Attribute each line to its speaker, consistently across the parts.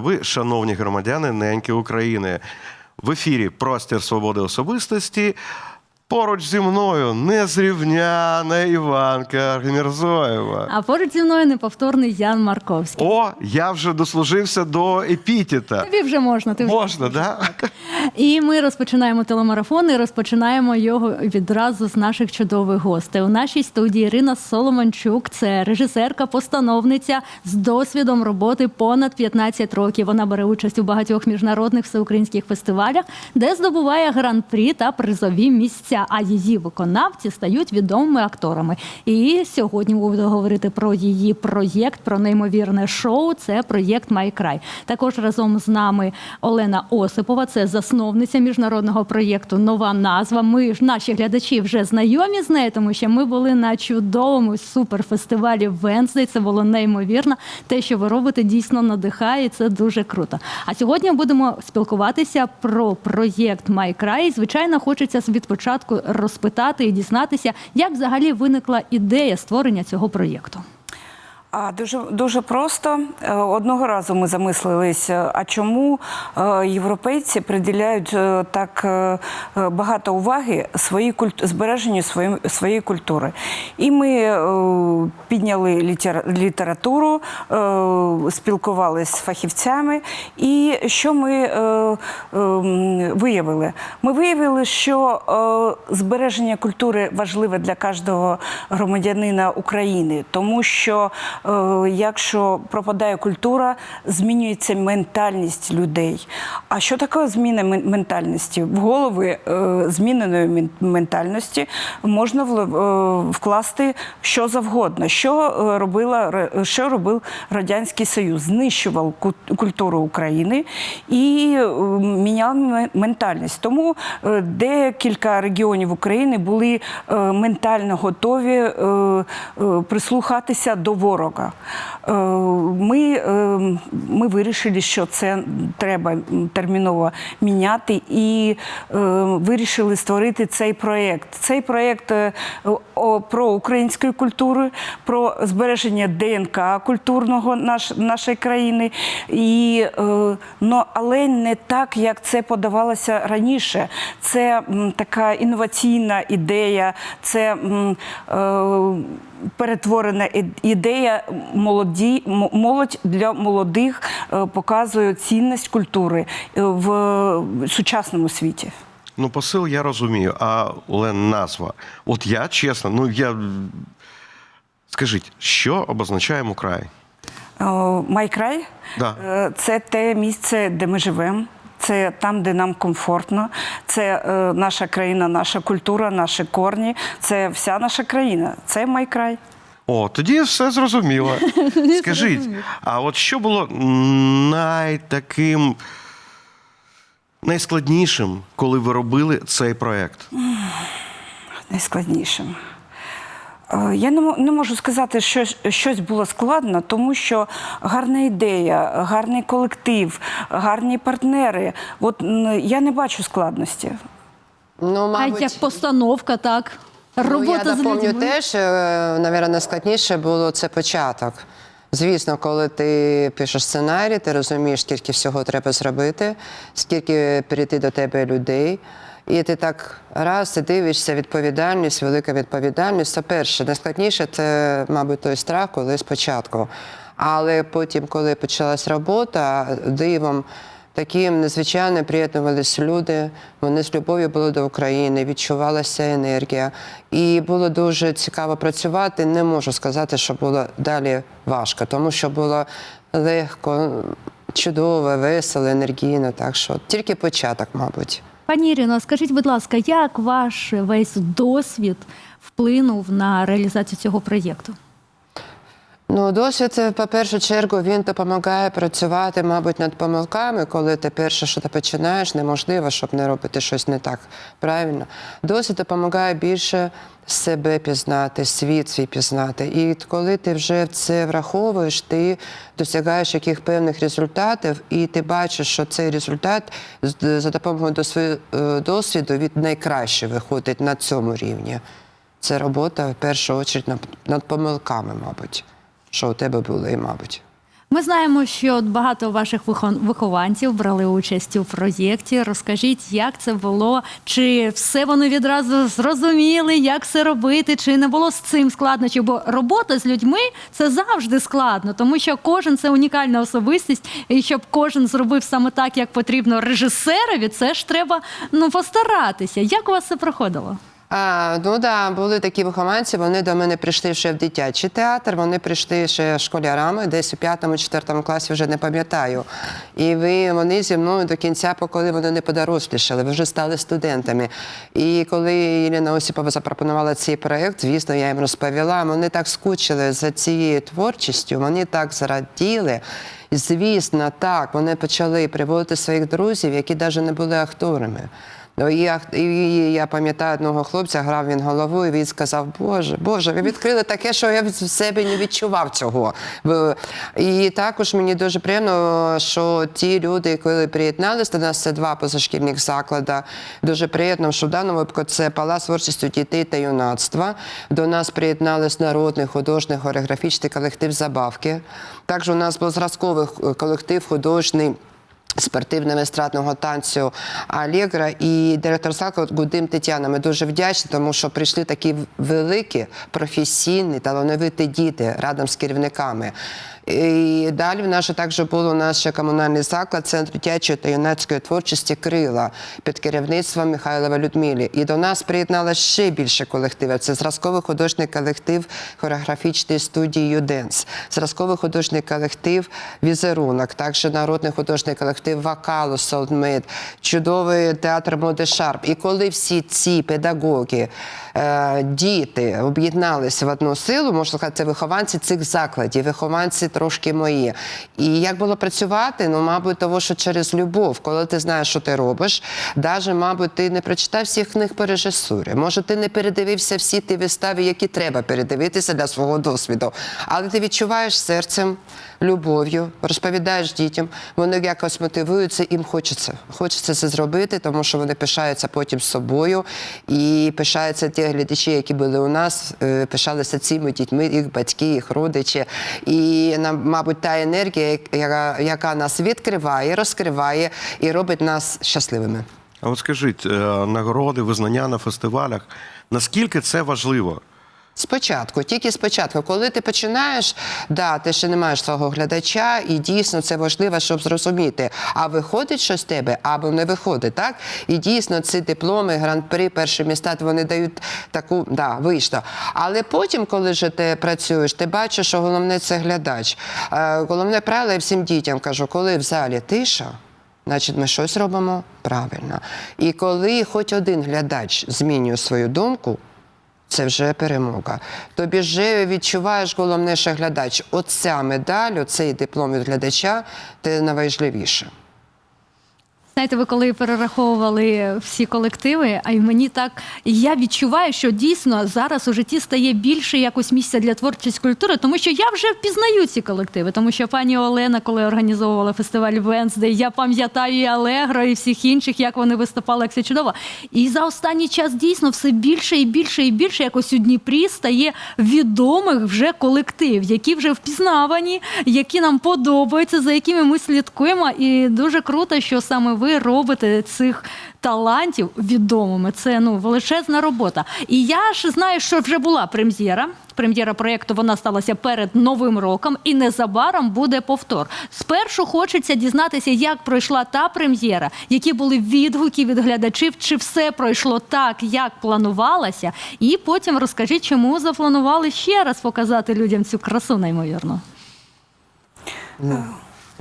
Speaker 1: Доби, шановні громадяни неньки України. В ефірі Простір свободи особистості. Поруч зі мною незрівняна Іванка Аргмірзоєва.
Speaker 2: А поруч зі мною неповторний Ян Марковський.
Speaker 1: О, я вже дослужився до епітета.
Speaker 2: Тобі вже можна. Ти вже...
Speaker 1: Можна, да?
Speaker 2: І ми розпочинаємо телемарафон і розпочинаємо його відразу з наших чудових гостей. У нашій студії Ірина Соломончук, це режисерка, постановниця з досвідом роботи понад 15 років. Вона бере участь у багатьох міжнародних всеукраїнських фестивалях, де здобуває гран-прі та призові місця. А її виконавці стають відомими акторами. І сьогодні будемо говорити про її проєкт, про неймовірне шоу. Це проєкт Майкрай. Також разом з нами Олена Осипова, це засновниця міжнародного проєкту Нова назва. Ми ж наші глядачі вже знайомі з нею, тому що ми були на чудовому суперфестивалі Венсдей. Це було неймовірно. Те, що ви робите, дійсно надихає. і Це дуже круто. А сьогодні будемо спілкуватися про проєкт Майкрай. Звичайно, хочеться від початку розпитати і дізнатися, як взагалі виникла ідея створення цього проєкту.
Speaker 3: А дуже дуже просто Е, одного разу ми замислилися, а чому е, європейці приділяють е, так багато уваги своїй культ... збереженню своєї, своєї культури. І ми підняли літер... літературу, спілкувалися з фахівцями. І що ми е, е, м, виявили? Ми виявили, що збереження культури важливе для кожного громадянина України, тому що якщо пропадає культура, змінюється ментальність людей. А що таке зміна ментальності? В голови е, зміненої ментальності можна е, вкласти що завгодно. Що е, робила що робив радянський Союз? Знищував ку- культуру України і е, міняв ментальність. Тому е, декілька регіонів України були е, ментально готові е, е, прислухатися до ворога. Е, Ми, е, ми вирішили, що це треба терміново міняти, і е, вирішили створити цей проєкт. Цей проєкт про українську культуру, про збереження ДНК культурного наш, нашої країни. І, но, але не так, як це подавалося раніше. Це така інноваційна ідея, це е, перетворена ідея молоді, молодь для молодих е, показує цінність культури е, в сучасному світі.
Speaker 1: Ну, посил я розумію, а Олен, назва. От я чесно, ну я. Скажіть, що обозначає Мукрай?
Speaker 3: Майкрай
Speaker 1: Да.
Speaker 3: Е, це те місце, де ми живемо. Це там, де нам комфортно, це е, наша країна, наша культура, наші корні. Це вся наша країна. Це майкрай.
Speaker 1: О, тоді все зрозуміло. Скажіть, а от що було найтаким найскладнішим, коли ви робили цей проєкт?
Speaker 3: найскладнішим. Е, Я не можу сказати, що щось було складно, тому що гарна ідея, гарний колектив, гарні партнери. От я не бачу складності.
Speaker 4: Ну,
Speaker 2: А як постановка, так?
Speaker 4: ну, я
Speaker 2: з
Speaker 4: напомню теж, мабуть, найскладніше було це початок. Звісно, коли ти пишеш сценарій, ти розумієш, скільки всього треба зробити, скільки прийти до тебе людей. І ти так раз ти дивишся, відповідальність, велика відповідальність. Це перше. Найскладніше це, мабуть, той страх, коли спочатку. Але потім, коли почалась робота, дивом таким незвичайно приєднувалися люди. Вони з любов'ю були до України, відчувалася енергія. І було дуже цікаво працювати. Не можу сказати, що було далі важко, тому що було легко, чудово, весело, енергійно. Так що тільки початок, мабуть.
Speaker 2: Пані Ірино, скажіть, будь ласка, як ваш весь досвід вплинув на реалізацію цього проєкту?
Speaker 4: Ну, досвід, е, по першу чергу, він допомагає працювати, мабуть, над помилками, коли ти перше, що ти починаєш, неможливо, щоб не робити щось не так. Правильно? Досвід допомагає більше себе пізнати, світ свій пізнати. І коли ти вже це враховуєш, ти досягаєш яких певних результатів, і ти бачиш, що цей результат за допомогою е, досвіду від найкраще виходить на цьому рівні. Це робота в першу чергу над помилками, мабуть, що у тебе були, мабуть.
Speaker 2: Ми знаємо, що багато ваших вихованців брали участь у проєкті. Розкажіть, як це було? Чи все вони відразу зрозуміли, як це робити? Чи не було з цим складнощів? Бо робота з людьми це завжди складно, тому що кожен це унікальна особистість, і щоб кожен зробив саме так, як потрібно режисерові, це ж треба ну постаратися. Як у вас це проходило?
Speaker 4: А, ну да, були такі вихованці. Вони до мене прийшли ще в дитячий театр. Вони прийшли ще школярами, десь у п'ятому, четвертому класі вже не пам'ятаю. І ви вони зі мною до кінця, поки вони не подорослішали, вже стали студентами. І коли Єліна Осіпова запропонувала цей проєкт, звісно, я їм розповіла. Вони так скучили за цією творчістю, вони так зраділи. І, звісно, так, вони почали приводити своїх друзів, які навіть не були акторами. Ну, і і я пам'ятаю одного хлопця, грав він головою, і він сказав: Боже, Боже, ви відкрили таке, що я в себе не відчував цього. І також мені дуже приємно, що ті люди, коли приєдналися до нас, це два позашкільних заклади. Дуже приємно, що в даному випадку це палац творчістю дітей та юнацтва. До нас приєднались народний художній хореографічний колектив Забавки. Також у нас був зразковий колектив художній спортивного естрадного танцю Алєгра і директор закладу Гудим Тетяна. Ми дуже вдячні, тому що прийшли такі великі, професійні, талановиті діти разом з керівниками. І далі в нас також нас ще комунальний заклад, центр дитячої та юнацької творчості Крила під керівництвом Михайлова Людмилі. І до нас приєдналося ще більше колективів. Це зразковий художній колектив хореографічної студії Юденс, зразковий художній колектив Візерунок, також народний художній колектив Вокалу Солдмед, чудовий театр Моди Шарп. І коли всі ці педагоги, діти об'єдналися в одну силу, можна сказати, це вихованці цих закладів, вихованці трошки мої. І як було працювати? Ну, мабуть, того, що через любов, коли ти знаєш, що ти робиш, навіть, мабуть, ти не прочитав всіх книг по режисурі. Може, ти не передивився всі ті вистави, які треба передивитися для свого досвіду. Але ти відчуваєш серцем, любов'ю, розповідаєш дітям, вони якось мотивуються, їм хочеться. Хочеться це зробити, тому що вони пишаються потім собою і пишаються ті глядачі, які були у нас, е, пишалися цими дітьми, їх батьки, їх родичі. І нам, мабуть, та енергія, яка, яка нас відкриває, розкриває і робить нас щасливими.
Speaker 1: А от скажіть, е, нагороди, визнання на фестивалях, наскільки це важливо?
Speaker 4: Спочатку, тільки спочатку, коли ти починаєш, да, ти ще не маєш свого глядача, і дійсно це важливо, щоб зрозуміти, а виходить щось з тебе, або не виходить, так? І дійсно ці дипломи, гран-при, перші міста, вони дають таку, да, вийшло. Але потім, коли вже ти працюєш, ти бачиш, що головне це глядач. Е, головне правило я всім дітям кажу, коли в залі тиша. Значить, ми щось робимо правильно. І коли хоч один глядач змінює свою думку, це вже перемога. Тобі вже відчуваєш головне, що глядач. Оця медаль, оцей диплом від глядача, це найважливіше.
Speaker 2: Знаєте, ви коли перераховували всі колективи, а й мені так я відчуваю, що дійсно зараз у житті стає більше якось місця для творчої культури, тому що я вже впізнаю ці колективи. Тому що пані Олена, коли організовувала фестиваль Венсдей, я пам'ятаю і Алегро, і всіх інших, як вони виступали, як це чудово. І за останній час дійсно все більше і більше і більше якось у Дніпрі стає відомих вже колектив, які вже впізнавані, які нам подобаються, за якими ми слідкуємо. І дуже круто, що саме ви робите цих талантів відомими. Це ну величезна робота. І я ж знаю, що вже була прем'єра. Прем'єра проєкту вона сталася перед новим роком, і незабаром буде повтор. Спершу хочеться дізнатися, як пройшла та прем'єра, які були відгуки від глядачів, чи все пройшло так, як планувалося. І потім розкажіть, чому запланували ще раз показати людям цю красу, неймовірно.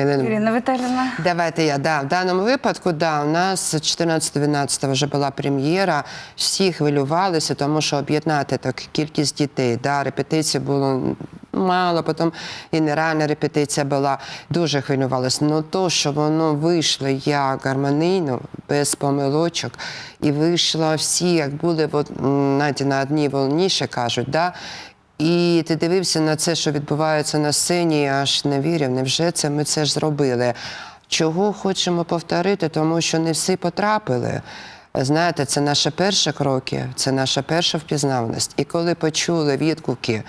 Speaker 4: Ірина,
Speaker 3: Віталіївна.
Speaker 4: Давайте я. Да. В даному випадку, да, у нас 14-12 вже була прем'єра. Всі хвилювалися, тому що об'єднати так кількість дітей. Да, репетицій було мало, потім і нереальна репетиція була. Дуже хвилювалися. Ну то, що воно вийшло як гармонійно, без помилочок, і вийшло всі, як були от, знаєте, на одній волні, ще кажуть. Да? І ти дивився на це, що відбувається на сцені, і аж не вірив, невже це ми це ж зробили. Чого хочемо повторити, тому що не всі потрапили. Знаєте, це наші перші кроки, це наша перша впізнаваність. І коли почули відгуки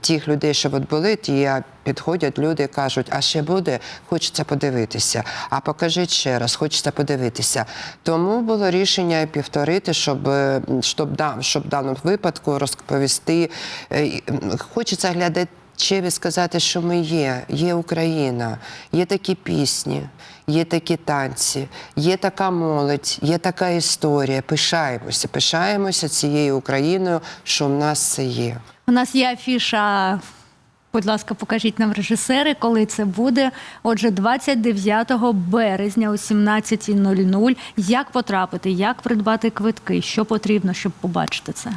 Speaker 4: тих людей, що от були, ті підходять люди кажуть, а ще буде, хочеться подивитися. А покажіть ще раз, хочеться подивитися. Тому було рішення повторити, щоб, е, щоб, щоб в даному випадку розповісти. е, Хочеться глядати. Чи сказати, що ми є, є Україна, є такі пісні, є такі танці, є така молодь, є така історія. Пишаємося, пишаємося цією Україною, що в нас це є.
Speaker 2: У нас є афіша. Будь ласка, покажіть нам режисери, коли це буде. Отже, 29 березня о 17.00. Як потрапити, як придбати квитки, що потрібно, щоб побачити це?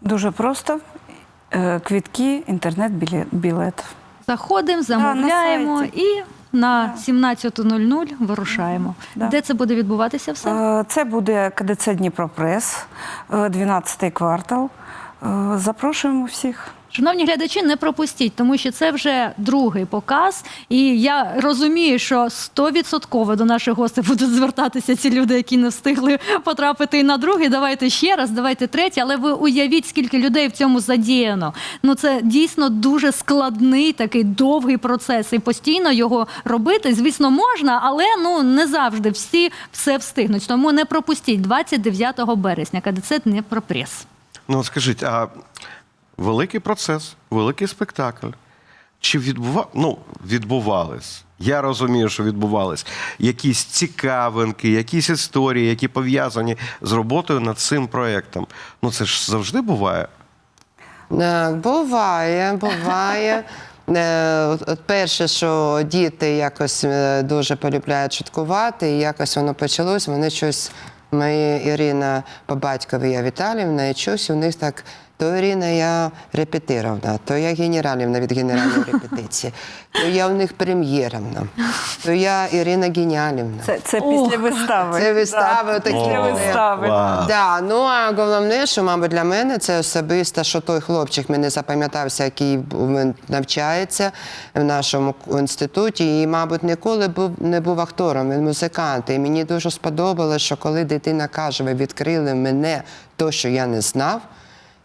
Speaker 3: Дуже просто. Е, Квітки, інтернет-білет.
Speaker 2: Заходимо, замовляємо
Speaker 3: сайті.
Speaker 2: і на 17.00 вирушаємо.
Speaker 3: Да.
Speaker 2: Де це буде відбуватися все?
Speaker 3: Е, Це буде КДЦ Дніпропрес, 12 квартал. Е, Запрошуємо всіх.
Speaker 2: Шановні глядачі, не пропустіть, тому що це вже другий показ. І я розумію, що 100% до наших гостей будуть звертатися ці люди, які не встигли потрапити і на другий. Давайте ще раз, давайте третій. Але ви уявіть, скільки людей в цьому задіяно. Ну це дійсно дуже складний такий довгий процес. І постійно його робити, звісно, можна, але ну не завжди всі все встигнуть. Тому не пропустіть 29 березня. КДЦ Дніпропрес.
Speaker 1: Ну скажіть, а великий процес, великий спектакль. Чи відбува... ну, відбувались? Я розумію, що відбувались якісь цікавинки, якісь історії, які пов'язані з роботою над цим проєктом. Ну це ж завжди буває.
Speaker 4: Е, Буває, буває. Е, от- перше, що діти якось е, дуже полюбляють шуткувати, і якось воно почалось. Вони щось, моя Ірина по батькові я Віталівна, і щось у них так. То Ірина я репетировна, то я генералівна від генеральної репетиції, то я у них прем'єровна, то я Ірина Геніалівна.
Speaker 3: Це, це після вистави.
Speaker 4: Це вистави
Speaker 3: Да,
Speaker 4: такі
Speaker 3: Після вистави.
Speaker 1: Клас.
Speaker 4: Да, ну а головне, що, мабуть, для мене це особисто, що той хлопчик мені запам'ятався, який навчається в нашому інституті, і, мабуть, ніколи був не був актором, він музикант. І мені дуже сподобалося, що коли дитина каже, ви відкрили мене то, що я не знав.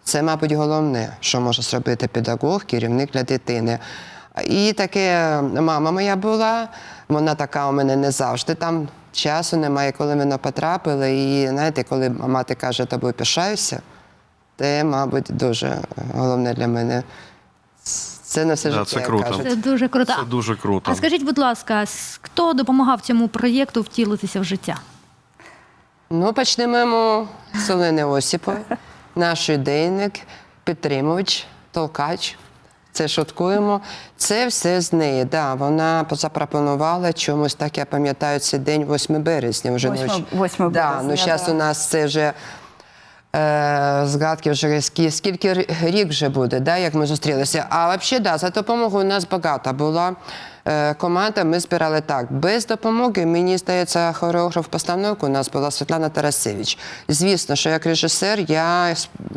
Speaker 4: Це, мабуть, головне, що може зробити педагог, керівник для дитини. І таке мама моя була, вона така у мене не завжди там часу немає, коли мене потрапили. І знаєте, коли мати каже, тобою пишаюся, це, мабуть, дуже головне для мене. Це на все
Speaker 1: Да,
Speaker 4: життя.
Speaker 1: це круто.
Speaker 4: кажуть.
Speaker 2: Це дуже круто.
Speaker 1: Це дуже круто.
Speaker 2: А скажіть, будь ласка, хто допомагав цьому проєкту втілитися в життя?
Speaker 4: Ну, почнемо з Олени Осіпової, наш ідейник, підтримувач, толкач. Це шуткуємо. Це все з неї. Да, вона запропонувала чомусь так, я пам'ятаю, цей день 8 березня. Вже
Speaker 3: Восьме-
Speaker 4: ночі.
Speaker 3: 8
Speaker 4: да, ну зараз
Speaker 3: да.
Speaker 4: у нас це вже е, згадки вже скі- скільки рік вже буде, да, як ми зустрілися. А взагалі, да, за допомогою у нас багато була команда. Ми збирали так. Без допомоги, мені здається, хореограф постановки у нас була Світлана Тарасевич. Звісно, що як режисер я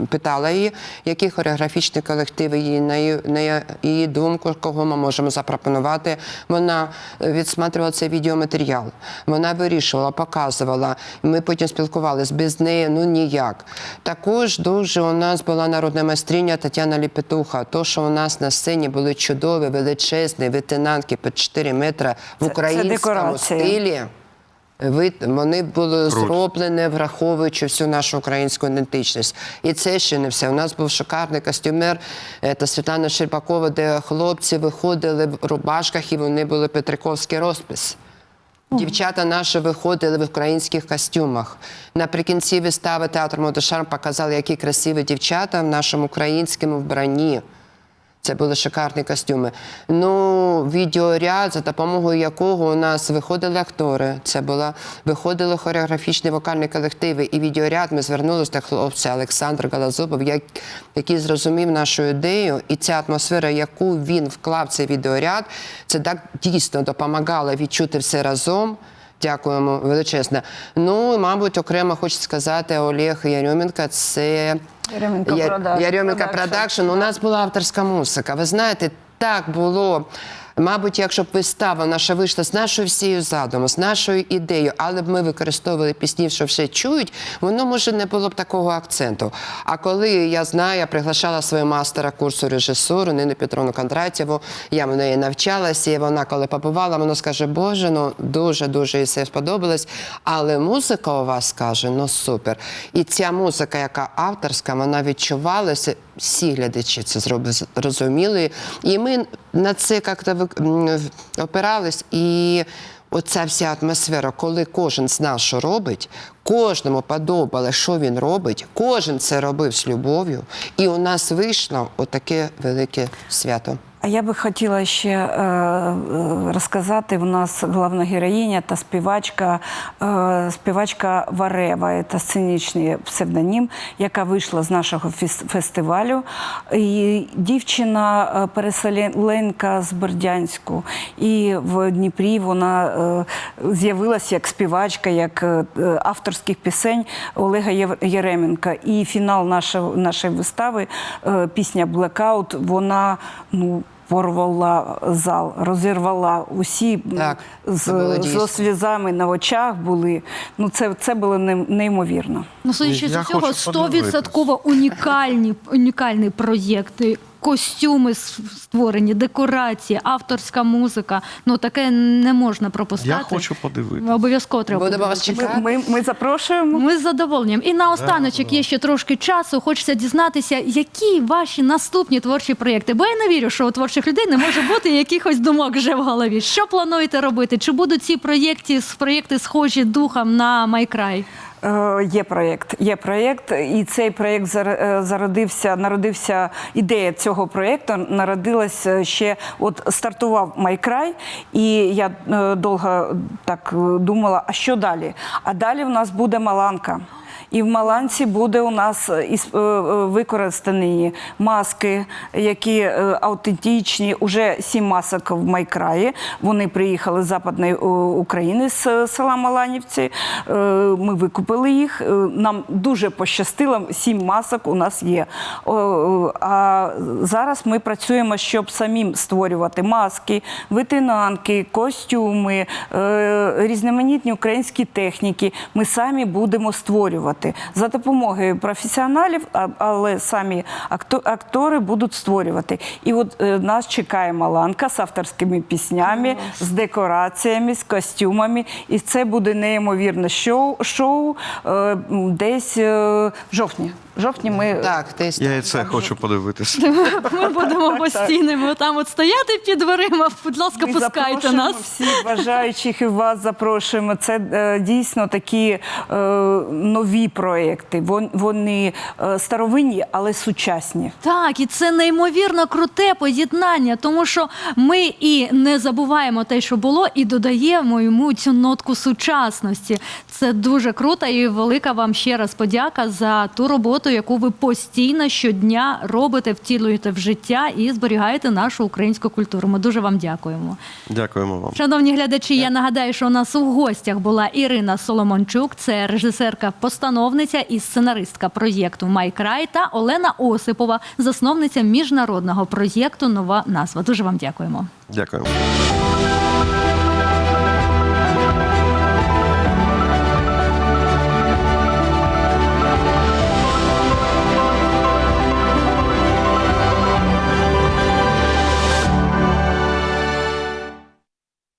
Speaker 4: питала її, які хореографічні колективи її на її, на її думку, кого ми можемо запропонувати. Вона е, відсматривала цей відеоматеріал. Вона вирішувала, показувала. Ми потім спілкувалися без неї, ну ніяк. Також дуже у нас була народна майстриня Тетяна Ліпетуха. То, що у нас на сцені були чудові, величезні ветенанки по 4 метри в
Speaker 3: Це- це
Speaker 4: українському стилі. Ви, вони були
Speaker 1: Круто.
Speaker 4: зроблені, враховуючи всю нашу українську ідентичність. І це ще не все. У нас був шикарний костюмер це Світлана Щербакова, де хлопці виходили в рубашках і вони були Петриковський розпис. Дівчата наші виходили в українських костюмах. Наприкінці вистави театр Модешарм показали, які красиві дівчата в нашому українському вбранні. Це були шикарні костюми. Ну, відеоряд, за допомогою якого у нас виходили актори. Це була виходили хореографічні вокальні колективи. І відеоряд ми звернулися до хлопця Олександра Галазубов, як, який зрозумів нашу ідею, і ця атмосфера, яку він вклав цей відеоряд, це так дійсно допомагало відчути все разом. Дякуємо величезне. Ну, мабуть, окремо хочу сказати Олег Ярьоменко. Це
Speaker 3: Яременко
Speaker 4: Я-
Speaker 3: Продакшн.
Speaker 4: Яременко
Speaker 3: Продакшн.
Speaker 4: У нас була авторська музика. Ви знаєте, так було Мабуть, якщо б вистава наша вийшла з нашою всією задумом, з нашою ідеєю, але б ми використовували пісні, що все чують, воно може не було б такого акценту. А коли я знаю, я приглашала свою мастера курсу режисуру Нину Петровну Кондратєву, я в неї навчалася, і вона, коли побувала, вона скаже, Боже, ну дуже дуже їй все сподобалось. Але музика у вас каже, ну супер. І ця музика, яка авторська, вона відчувалася. Всі глядачі це зробили, розуміли. І ми на це як-то опирались. І оця вся атмосфера, коли кожен знав, що робить, кожному подобало, що він робить, кожен це робив з любов'ю. І у нас вийшло отаке велике свято.
Speaker 3: Я би хотіла ще е, е, розказати. У нас головна героїня та співачка, е, співачка Варева, це сценічний псевдонім, яка вийшла з нашого фестивалю. І дівчина е, переселенка з Бердянську. І в Дніпрі вона е, з'явилася як співачка, як е, авторських пісень Олега Єременка. І фінал нашої, нашої вистави, е, пісня Блекаут, вона ну. Порвала зал, розірвала усі
Speaker 4: Так,
Speaker 3: з, з, сльозами на очах були. Ну це, це було неймовірно.
Speaker 2: Ну, судячи з цього,
Speaker 1: хочу
Speaker 2: стовідсотково унікальні, унікальний проєкт. Костюми створені, декорації, авторська музика. Ну таке не можна пропускати.
Speaker 1: Я хочу подивитися.
Speaker 2: Обов'язково треба.
Speaker 4: Будемо вас чекати.
Speaker 3: Ми, ми запрошуємо.
Speaker 2: Ми з задоволенням. І на останочок є ще трошки часу. Хочеться дізнатися, які ваші наступні творчі проєкти. Бо я не вірю, що у творчих людей не може бути якихось думок вже в голові. Що плануєте робити? Чи будуть ці проєкти, проєкти схожі духом на Майкрай?
Speaker 3: Е, Є проєкт, є проєкт, і цей проєкт е, зародився, народився. Ідея цього проєкту народилась е, ще. От стартував Майкрай, і я довго так думала, а що далі? А далі в нас буде Маланка. І в Маланці буде у нас е, е, е, використані маски, які аутентичні. Уже сім масок в Майкраї. Вони приїхали з Западної України з села Маланівці. Ми викупили їх. Нам дуже пощастило. Сім масок у нас є. А зараз ми працюємо, щоб самим створювати маски, витинанки, костюми, різноманітні українські техніки. Ми самі будемо створювати за допомогою професіоналів, але самі актори будуть створювати. І от е, нас чекає Маланка з авторськими піснями, з декораціями, з костюмами. І це буде неймовірне шоу, шоу е, десь е, в жовтні. Жовтні ми
Speaker 4: Так, десь
Speaker 1: Я і це хочу подивитися.
Speaker 2: Ми будемо постійними там от стояти під дверима. Будь ласка,
Speaker 3: Ми
Speaker 2: пускайте нас.
Speaker 3: всіх бажаючих і вас запрошуємо. Це дійсно такі е, нові проекти. Вон- Вони е, старовинні, але сучасні.
Speaker 2: Так, і це неймовірно круте поєднання, тому що ми і не забуваємо те, що було, і додаємо йому цю нотку сучасності. Це дуже круто, і велика вам ще раз подяка за ту роботу, яку ви постійно щодня робите, втілюєте в життя і зберігаєте нашу українську культуру. Ми дуже вам дякуємо.
Speaker 1: Дякуємо вам.
Speaker 2: Шановні глядачі, я нагадаю, що у нас у гостях була Ірина Соломончук, це режисерка-постановниця і сценаристка проєкту Майкрай та Олена Осипова, засновниця міжнародного проєкту Нова назва. Дуже вам дякуємо.
Speaker 1: Дякуємо.